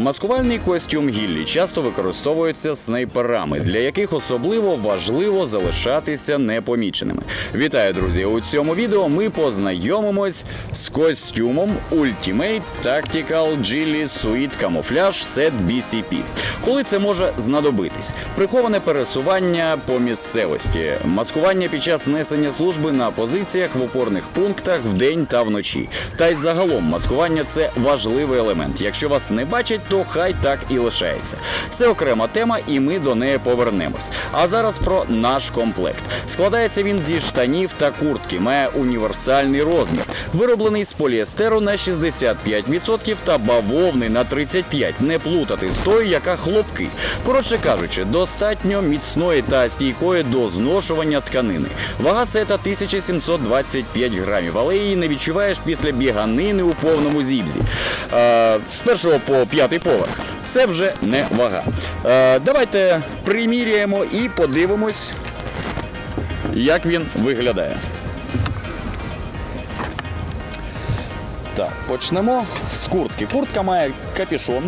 Маскувальний костюм гіллі часто використовується снайперами, для яких особливо важливо залишатися непоміченими. Вітаю, друзі! У цьому відео ми познайомимось з костюмом Ultimate Tactical Gilly Suite Camouflage Set BCP. Коли це може знадобитись? Приховане пересування по місцевості, маскування під час несення служби на позиціях в опорних пунктах вдень та вночі. Та й загалом маскування це важливий елемент. Якщо вас не бачать, то хай так і лишається. Це окрема тема, і ми до неї повернемось. А зараз про наш комплект. Складається він зі штанів та куртки, має універсальний розмір, вироблений з поліестеру на 65% та бавовни на 35%. Не плутати з тою, яка хлопки. Коротше кажучи, достатньо міцної та стійкої до зношування тканини. Вага сета 1725 грамів, але її не відчуваєш після біганини у повному зібзі. Е, з першого по п'ятий поверх. Це вже не вага. Е, давайте приміряємо і подивимось, як він виглядає. Так, почнемо з куртки. Куртка має капюшон.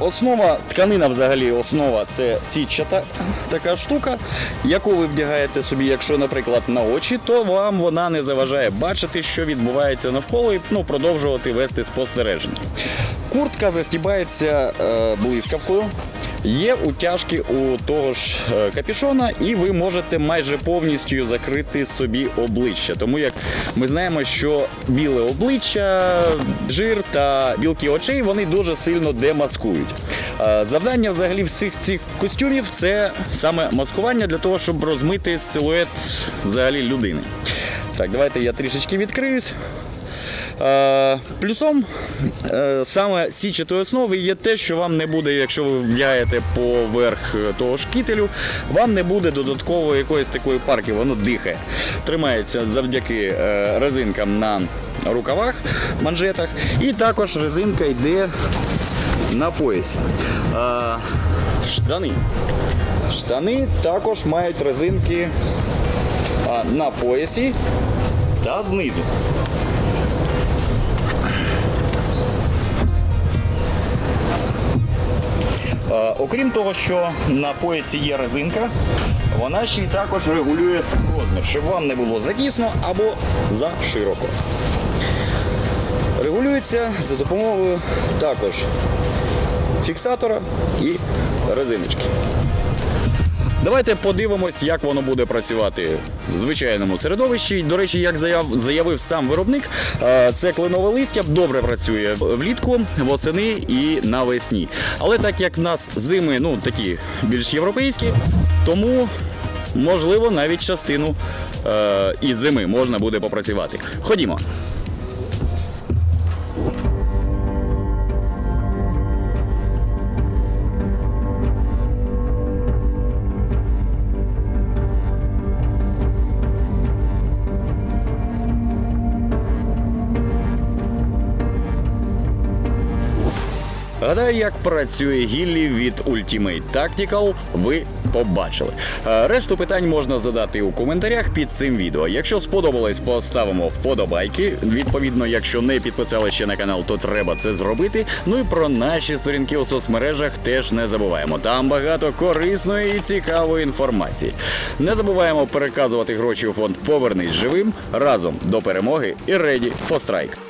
Основа тканина, взагалі, основа це сітчата така штука, яку ви вдягаєте собі, якщо, наприклад, на очі, то вам вона не заважає бачити, що відбувається навколо, і ну, продовжувати вести спостереження. Куртка застібається е, блискавкою. Є утяжки у того ж е, капюшона, і ви можете майже повністю закрити собі обличчя. Тому як ми знаємо, що біле обличчя, жир та білки очей вони дуже сильно демаскують. Е, Завдання взагалі всіх цих костюмів це саме маскування для того, щоб розмити силует взагалі людини. Так, давайте я трішечки відкриюсь. Е, Плюсом е, саме січатої основи є те, що вам не буде, якщо ви вдягаєте поверх е, того ж кітелю, вам не буде додаткової якоїсь такої парки, воно дихає. Тримається завдяки резинкам на рукавах, манжетах, і також резинка йде на поясі. Штани. Штани також мають резинки на поясі та знизу. Окрім того, що на поясі є резинка, вона ще й також регулює сам розмір, щоб вам не було затісно або за широко. Регулюється за допомогою також фіксатора і резиночки. Давайте подивимось, як воно буде працювати в звичайному середовищі. До речі, як заяв, заявив сам виробник, е, це кленове листя добре працює влітку, восени і навесні. Але так як в нас зими ну, такі більш європейські, тому можливо навіть частину е, і зими можна буде попрацювати. Ходімо. Гадаю, як працює гіллі від Ultimate Tactical, ви побачили. Е, Решту питань можна задати у коментарях під цим відео. Якщо сподобалось, поставимо вподобайки. Відповідно, якщо не підписали ще на канал, то треба це зробити. Ну і про наші сторінки у соцмережах теж не забуваємо. Там багато корисної і цікавої інформації. Не забуваємо переказувати гроші у фонд Повернись живим разом до перемоги і Ready for Strike.